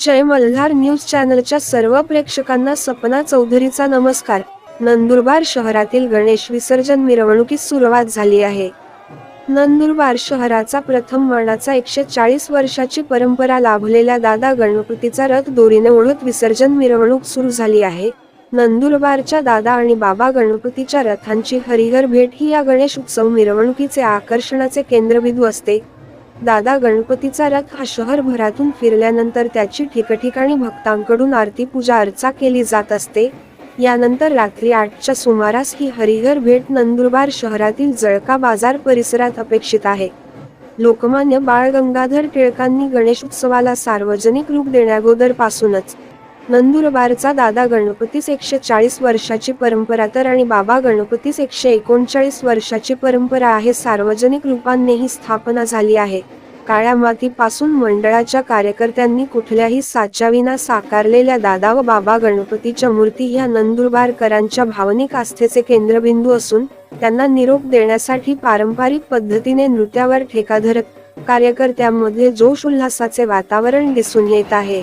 जय Malhar news चॅनलच्या सर्व प्रेक्षकांना सपना चौधरीचा नमस्कार. नंदुरबार शहरातील गणेश विसर्जन मिरवणुकीस सुरुवात झाली आहे. नंदुरबार शहराचा प्रथम मानाचा एकशे चाळीस वर्षाची परंपरा लाभलेल्या दादा गणपतीचा रथ दोरीने ओढत विसर्जन मिरवणूक सुरू झाली आहे. नंदुरबारच्या दादा आणि बाबा गणपतीच्या रथांची हरिहर भेट ही या गणेश उत्सव मिरवणुकीचे आकर्षणाचे केंद्रबिंदू असते. दादा गणपतीचा रथ हा शहरभरातून फिरल्यानंतर त्याची ठिकठिकाणी भक्तांकडून आरती पूजा अर्चा केली जात असते. यानंतर रात्री आठच्या सुमारास ही हरिहर भेट नंदुरबार शहरातील जळका बाजार परिसरात अपेक्षित आहे. लोकमान्य बाळ गंगाधर टिळकांनी गणेश उत्सवाला सार्वजनिक रूप देण्यागोदरपासूनच नंदुरबारचा दादा गणपतीस एकशे चाळीस वर्षाची परंपरा तर आणि बाबा गणपतीस एकशे एकोणचाळीस वर्षाची परंपरा आहे सार्वजनिक रूपाने ही स्थापना झाली आहे. काळ्या मातीपासून मंडळाच्या कार्यकर्त्यांनी कुठल्याही साच्याविना साकारलेल्या दादा व बाबा गणपतीच्या मूर्ती ह्या नंदुरबारकरांच्या भावनिक आस्थेचे केंद्रबिंदू असून त्यांना निरोप देण्यासाठी पारंपरिक पद्धतीने नृत्यावर ठेका धरत कार्यकर्त्यांमध्ये जोश उल्हासाचे वातावरण दिसून येत आहे.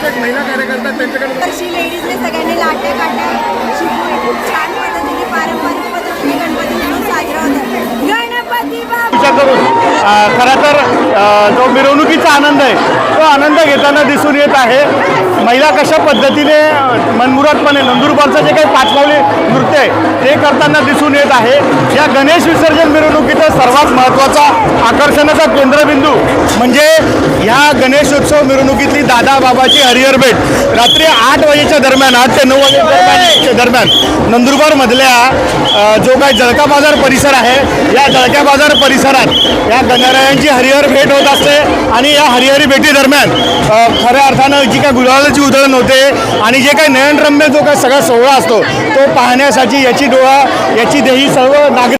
एक महिला कार्यकर्ता त्यांच्याकडे वर्षी लेडीजने सगळ्यांनी लाट्या काट्या शिकून खूप छान पद्धतीने पारंपरिक पद्धतीने गणपती म्हणून साजरा होतात गणपती बाबा खरं तर जो मिरवणुकीचा आनंद आहे तो आनंद घेताना दिसून येत आहे. महिला कशा पद्धतीने अ, मनमुरादपणे नंदुरबारचं जे काही पाचपावली नृत्य आहे ते करताना दिसून येत आहे. या गणेश विसर्जन मिरवणुकीचा सर्वात महत्त्वाचा आकर्षणाचा केंद्रबिंदू म्हणजे ह्या गणेशोत्सव मिरवणुकीतली दादा बाबाची हरिहर भेट. रात्री आठ वाजेच्या दरम्यान आठ ते नऊ वाजेच्या दरम्यान नंदुरबारमधल्या जो काही जळका बाजार परिसर आहे या जळका बाजार परिसरात या गणरायांची हरिहर भेट होत असते आणि या हरिहरी भेटी दरम्यान खऱ्या अर्थानं जी काय गुलालाची उधळण होते आणि जे काही नयनरम्य जो काही सगळा सोहळा असतो तो पाहण्यासाठी याची डोळा याची देही सर्व नागरिक